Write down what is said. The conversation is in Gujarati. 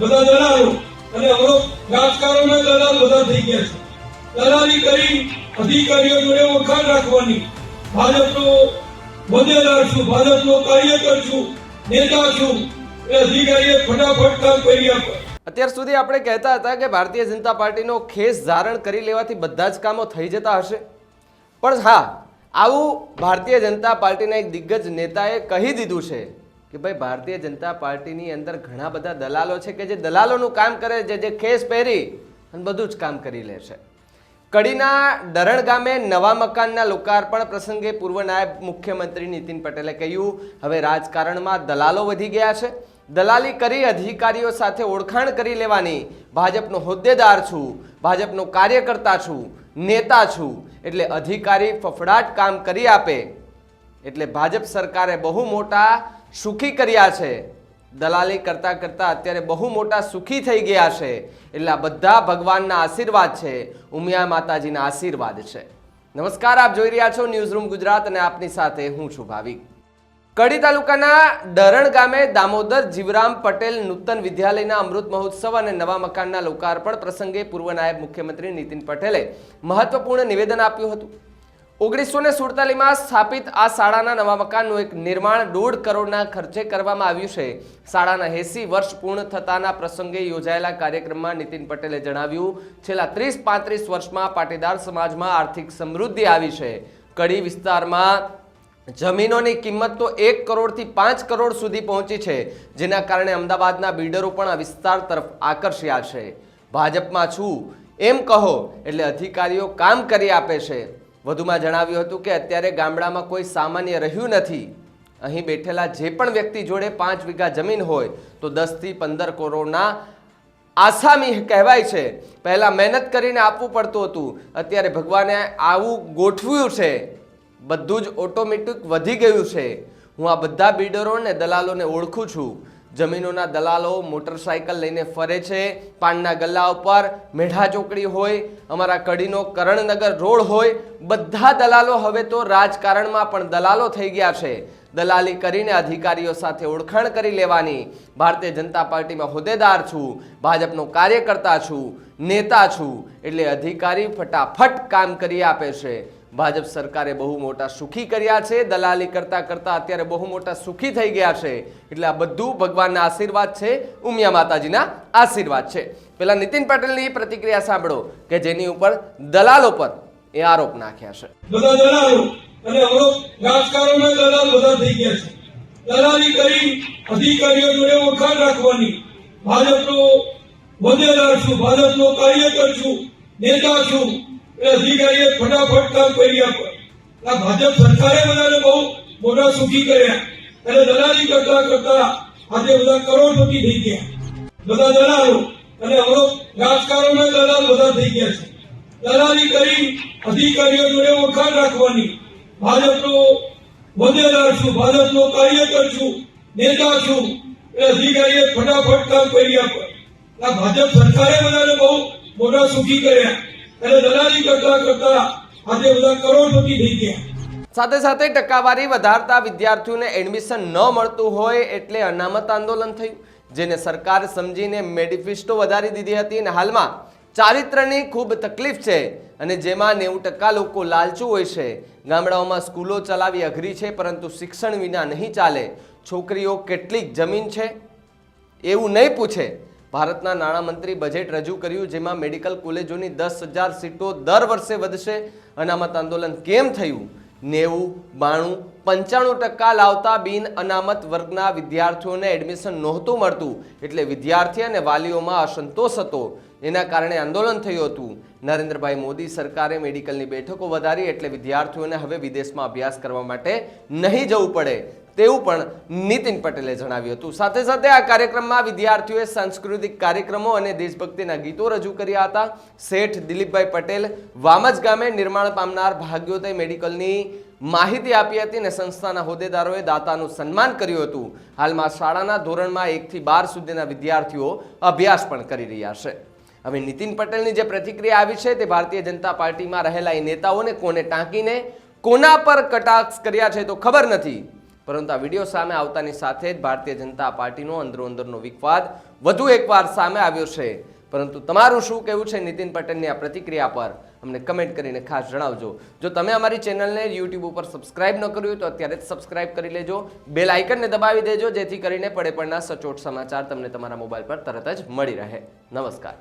બધા દલાલો અને અમરો રાજકારણમાં દલાલ બધા થઈ ગયા છે. દલાલી કરી, અધિકારીઓ જોડે વખાણ રાખવાની. ભાજપનો હોદ્દેદાર છું, ભાજપનો કાર્યકર છું, નેતા છું. એ અધિકારીએ ફટાફટ કામ કરી આપે. અત્યાર સુધી આપણે કહેતા હતા કે ભારતીય જનતા પાર્ટીનો ખેસ ધારણ કરી લેવાથી બધા જ કામો થઈ જતા હશે. પણ હા, આવું ભારતીય જનતા પાર્ટીના એક દિગ્ગજ નેતાએ કહી દીધું છે. કે ભાઈ, ભારતીય જનતા પાર્ટીની અંદર ઘણા બધા દલાલો છે કે જે દલાલોનું કામ કરે છે, જે ખેસ પહેરી અને બધું જ કામ કરી લે છે. કડીના દરણ ગામે નવા મકાનના લોકાર્પણ પ્રસંગે પૂર્વ નાયબ મુખ્યમંત્રી નીતિન પટેલે કહ્યું, હવે રાજકારણમાં દલાલો વધી ગયા છે. દલાલી કરી અધિકારીઓ સાથે ઓળખાણ કરી લેવાની. ભાજપનો હોદ્દેદાર છું, ભાજપનો કાર્યકર્તા છું, નેતા છું. એટલે અધિકારી ફફડાટ કામ કરી આપે. એટલે ભાજપ સરકારે બહુ મોટા સુખી કર્યા છે. દલાલી કરતા કરતા અત્યારે બહુ મોટા સુખી થઈ ગયા છે. એટલે બધા ભગવાનના આશીર્વાદ છે. ઉમિયા માતાજીના આશીર્વાદ છે. નમસ્કાર, આપ જોઈ રહ્યા છો ન્યૂઝરૂમ ગુજરાત અને આપની સાથે હું છું ભાવિક. કડી તાલુકાના ડરણ ગામે દામોદર જીવરામ પટેલ નૂતન વિદ્યાલયના અમૃત મહોત્સવ અને નવા મકાનના લોકાર્પણ પ્રસંગે પૂર્વ નાયબ મુખ્યમંત્રી નીતિન પટેલે મહત્વપૂર્ણ નિવેદન આપ્યું હતું. ઓગણીસો ને સુડતાલીસમાં સ્થાપિત આ શાળાના નવા મકાનનું એક નિર્માણ દોઢ કરોડના ખર્ચે કરવામાં આવ્યું છે. શાળાના એસી વર્ષ પૂર્ણ થતાના પ્રસંગે યોજાયેલા કાર્યક્રમમાં નીતિન પટેલે જણાવ્યું, છેલ્લા ત્રીસ પાંત્રીસ વર્ષમાં પાટીદાર સમાજમાં આર્થિક સમૃદ્ધિ આવી છે. કડી વિસ્તારમાં જમીનોની કિંમત તો એક કરોડથી પાંચ કરોડ સુધી પહોંચી છે, જેના કારણે અમદાવાદના બિલ્ડરો પણ આ વિસ્તાર તરફ આકર્ષ્યા છે. ભાજપમાં છું, એમ કહો, એટલે અધિકારીઓ કામ કરી આપે છે. વધુમાં જણાવ્યું હતું કે અત્યારે ગામડામાં કોઈ સામાન્ય રહ્યું નથી. અહીં બેઠેલા જે પણ વ્યક્તિ જોડે પાંચ વીઘા જમીન હોય તો દસથી પંદર કરોડના આસામી કહેવાય છે. પહેલાં મહેનત કરીને આપવું પડતું હતું. અત્યારે ભગવાને આવું ગોઠવ્યું છે. બધું જ ઓટોમેટિક વધી ગયું છે. હું આ બધા બિલ્ડરો ને દલાલોને ઓળખું છું. જમીનોના દલાલો મોટરસાયકલ લઈને ફરે છે. પાનના ગલ્લા ઉપર મેઢા ચોકડી હોય, અમારા કડીનો કરણનગર રોડ હોય, બધા દલાલો હવે તો રાજકારણમાં પણ દલાલો થઈ ગયા છે. દલાલી કરીને અધિકારીઓ સાથે ઓળખાણ કરી લેવાની. ભારતીય જનતા પાર્ટીમાં હોદ્દેદાર છું, ભાજપનો કાર્યકર્તા છું, નેતા છું, એટલે અધિકારી ફટાફટ કામ કરી આપે છે. ભાજપ સરકારે બહુ મોટા સુખી કર્યા છે. દલાલી કરતા કરતા અત્યારે બહુ મોટા સુખી થઈ ગયા છે. એટલે આ બધું ભગવાનના આશીર્વાદ છે. ઉમિયા માતાજીના આશીર્વાદ છે. પેલા નીતિન પટેલની પ્રતિક્રિયા સાંભળો કે જેની ઉપર દલાલો પર એ આરોપ નાખ્યા છે. બધા દલાલો કાર્યકર છું, નેતા છું. અધિકારીએ ફટાફટ કામ કરી આપે ભાજપ સરકારે બધાને બહુ મોટા સુખી કર્યા. અને દલાલી કરતા કરતા આજે બધા કરોડપતિ થઈ ગયા. બધા દલાલો અને રાજકારણમાં દલાલ બધા થઈ ગયા છે. દલાલી કરી અધિકારીઓ જોડે વખાણ રાખવાની. ભાજપનો હોદ્દેદાર છું, ભાજપનો કાર્યકર છું, નેતા છું. એ અધિકારીએ ફટાફટ કામ કરી આપે આ ભાજપ સરકારે બધાને બહુ મોટા સુખી કર્યા. સાથે સાથે ટકાવારી વધારતા વિદ્યાર્થીઓને એડમિશન ન મળતું હોય એટલે અનામત આંદોલન થયું, જેને સરકાર સમજીને મેડિફિસ્ટો વધારી દીધી હતી અને હાલમાં ચારિત્રની ખૂબ તકલીફ છે અને જેમાં નેવું ટકા લોકો લાલચુ હોય છે. ગામડાઓમાં સ્કૂલો ચલાવી અઘરી છે, પરંતુ શિક્ષણ વિના નહીં ચાલે. છોકરીઓ કેટલીક જમીન છે? એવું નહીં પૂછે. ભારતના નાણામંત્રી બજેટ રજૂ કર્યું, જેમાં મેડિકલ કોલેજોની દસ હજાર સીટો દર વર્ષે વધશે. અનામત આંદોલન કેમ થયું? નેવું, બાણું, પંચાણું ટકા લાવતા બિન અનામત વર્ગના વિદ્યાર્થીઓને એડમિશન નહોતું મળતું, એટલે વિદ્યાર્થી અને વાલીઓમાં અસંતોષ હતો. એના કારણે આંદોલન થયું હતું. નરેન્દ્રભાઈ મોદી સરકારે મેડિકલની બેઠકો વધારી, એટલે વિદ્યાર્થીઓને હવે વિદેશમાં અભ્યાસ કરવા માટે નહીં જવું પડે. તેવું પણ નીતિન પટેલે જણાવ્યું હતું. સાથે સાથે આ કાર્યક્રમમાં વિદ્યાર્થીઓએ સાંસ્કૃતિક કાર્યક્રમો અને દેશભક્તિના ગીતો રજૂ કર્યા હતા. શેઠ દિલીપભાઈ પટેલ વામજ ગામે નિર્માણ પામનાર ભાગ્યોદય મેડિકલની માહિતી આપી હતી અને સંસ્થાના હોદ્દેદારોએ દાતાનું સન્માન કર્યું હતું. હાલમાં શાળાના ધોરણમાં એકથી બાર સુધીના વિદ્યાર્થીઓ અભ્યાસ પણ કરી રહ્યા છે. હવે નીતિન પટેલની જે પ્રતિક્રિયા આવી છે તે ભારતીય જનતા પાર્ટીમાં રહેલા એ નેતાઓને કોને ટાંકીને કોના પર કટાક્ષ કર્યા છે તો ખબર નથી. પરંતુ આ વીડિયો સામે આવતાની સાથે જ ભારતીય જનતા પાર્ટીનો અંદરો અંદરનો વિવાદ વધુ એકવાર સામે આવ્યો છે. પરંતુ તમારું શું કહેવું છે નીતિન પટેલની આ પ્રતિક્રિયા પર? અમને કમેન્ટ કરીને ખાસ જણાવજો. જો તમે અમારી ચેનલને યુટ્યુબ ઉપર સબસ્ક્રાઇબ ન કર્યું તો અત્યારે જ સબસ્ક્રાઇબ કરી લેજો. બેલ આઇકનને દબાવી દેજો જેથી કરીને પડે પડના સચોટ સમાચાર તમને તમારા મોબાઈલ પર તરત જ મળી રહે. નમસ્કાર.